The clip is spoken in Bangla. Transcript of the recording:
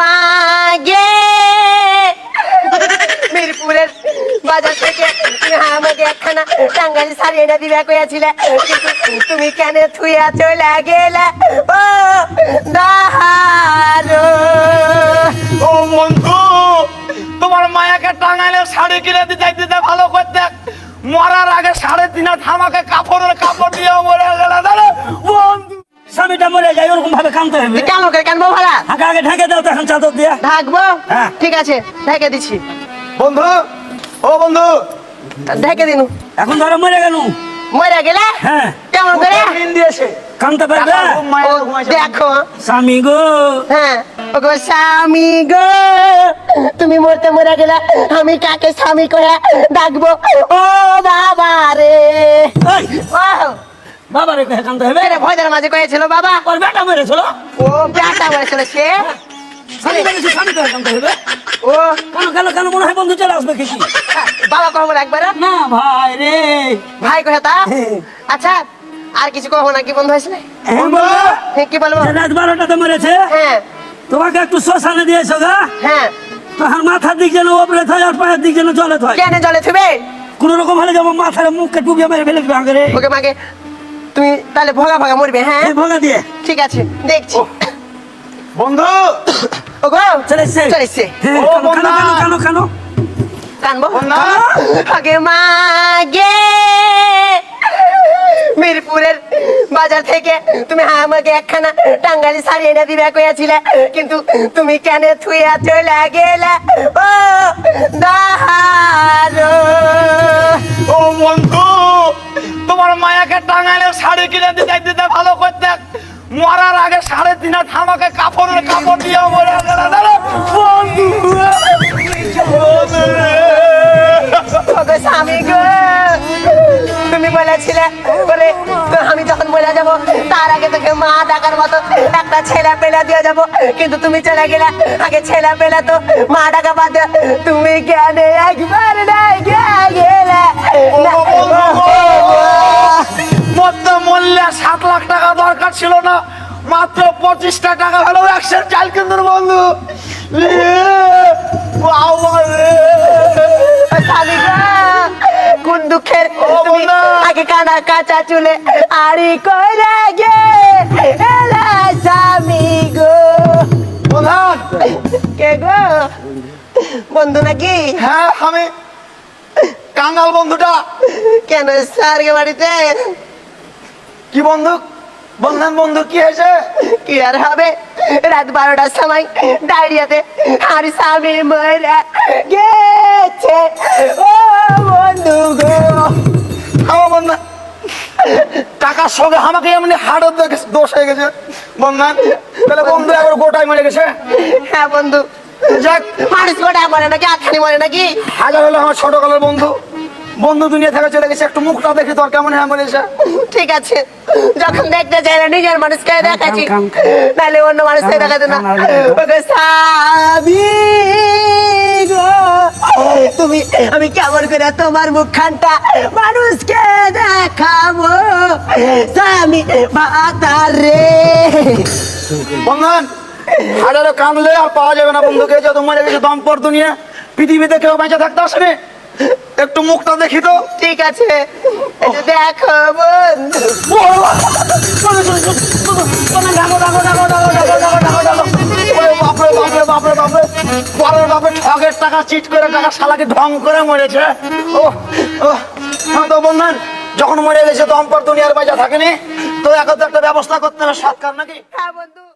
মাগে মিরপুরের বাজার থেকে আমাকে একখানা টাঙ্গালি শাড়ি এনে দিবে কইয়াছিলে। কিন্তু তুমি কেন থুইয়া চলে গেলে? ও দাহারো। ও বন্ধু তোমার মায়াকে টাঙাইলে শাড়ি কিনে দিতে দিতে ভালো করতে। মরার আগে সাড়ে তিন হাত আমাকে কাপড়ের কাপড় দিয়ে মরে গেল। দাঁড়া বন্ধু স্বামীটা মরে যায় ওরকম ভাবে কামতে হবে। কেন করে কানবো ভাড়া? আগে আগে ঢেকে দাও তো এখন চাদর দিয়া। ঢাকবো? হ্যাঁ। ঠিক আছে ঢেকে দিছি বন্ধু ও বন্ধু। ঢেকে দিনু। এখন ধরো মরে গেল মরে গেলে? হ্যাঁ। কেমন করে? দিন দিয়েছে কামতে পারবে। দেখো স্বামী গো। হ্যাঁ। ওগো স্বামী গো। তুমি মরতে মরে গেলে আমি কাকে স্বামী করে ডাকবো? ও বাবা রে। এই, ও বাবা রে কহে কামতে হবে এটা ভয়দের মাঝে কয়েছিল বাবা। ওর বেটা মরেছিল। ও ব্যাটা বলেছিল সে। স্বামী মেরেছে স্বামী কহে কামতে হবে ও। কেন কেন কেন মনে হয় বন্ধু চলে আসবে কিছু? বাবা কহবো একবার না ভাই রে। ভাই কহে তা? আচ্ছা আর কিছু কহবো না কি বন্ধু হয়েছিল বন্ধু কি বলব? রাত বারোটাতে মরেছে। হ্যাঁ। তোমাকে একটু শ্মশানে দিয়েছ গা? হ্যাঁ। তখন মাথার দিক যেন ওপরে থাকে আর পায়ের দিক যেন জলে থাকে কেন জলে থুবে? কোন রকম হলে যেমন মাথার মুখকে ডুবিয়ে মেরে ফেলে আগে রে। ওকে মাকে তুমি তাহলে ভোগা ভোগা মরবে হ্যাঁ? ভোগা দিয়ে। ঠিক আছে দেখছি। বন্ধু! ওগো চলে এসছে। চলে এসছে। হ্যাঁ, ও, বন্ধা। কানো, কানো, কানো। কানবো আগে মাগে মিরপুরের বাজার থেকে তুমি আমাকে একখানা টাঙ্গালি শাড়ি এনে দিবে কইয়াছিলে। কিন্তু তুমি কেন থুইয়া চলে গেলে? ও দাহারো। ও বন্ধু! তোমার মায়াকে টাঙাইলে শাড়ি কিনে দিতে দিতে ভালো করতে। মরার আগে সাড়ে তিন হাত আমাকে কাপড়ের কাপড় দিয়ে মরে তুমি বলেছিলে বলে আমি যখন যাব তার আগে তোকে মা ডাকার মতো একটা ছেলে পেলা দিয়ে যাব। কিন্তু তুমি চলে গেলে আগে ছেলে পেলা তো মা ডাকা বাদ দিয়ে তুমি কেন একবার না গেলে? লাখ টাকা দরকার ছিল না। মাত্র পঁচিশটা টাকা হলো একশো চাল কিন্তু বন্ধু। কোন দুঃখের। আগে কানা কাঁচা চুলে আড়ি কইরা গে এলা স্বামী গো। প্রধান। কে গো? বন্ধু নাকি? হ্যাঁ আমি কাঙ্গাল বন্ধুটা। কেন স্যারকে বাড়িতে? কি বন্ধু বন্ধন বন্ধু কি হয়েছে? কি আর হবে? রাত বারোটার সময় ডায়রিয়াতে আর স্বামী মরা গেছে। ও বন্ধু গো। আমার বন্ধু টাকার সঙ্গে আমাকে এমনি হাড়ের দেখে দোষ হয়ে গেছে। বন্ধন তাহলে বন্ধু একবার গোটাই মরে গেছে। হ্যাঁ বন্ধু। যাক। মানুষ গোটা মরে নাকি আখানি মরে নাকি? হাজার হলো আমার ছোটকালের বন্ধু। বন্ধু দুনিয়া থেকে চলে গেছে একটু মুখটা দেখে তোর কেমন হ্যাঁ মরেছে ঠিক আছে। যখন দেখতে চাই না নিজের মানুষকে দেখাচ্ছি। নাহলে অন্য মানুষকে দেখাতে না। ওকে স্বামী গো, তুমি আমি কেমন করে তোমার মুখখানটা মানুষকে দেখাবো? স্বামী মাতার রে বন্ধন হাজারো কাঁদলে আর পাওয়া যাবে না বন্ধুকে যত মরে গেছে দম্পর দুনিয়া। পৃথিবীতে কেউ বেঁচে থাকতে আসেনি। একটু মুখটা দেখি তো। ঠিক আছে। দেখো বন্ধু। পরের বাপরে ঠগের টাকা চিট করে টাকা শালাকে ঢং করে মরেছে ও তো বন্ধন যখন মরে গেছে দম্পর দুনিয়ার বাজা থাকেনি? তো এখন তো একটা ব্যবস্থা করতে হবে সৎকার নাকি? হ্যাঁ বন্ধু।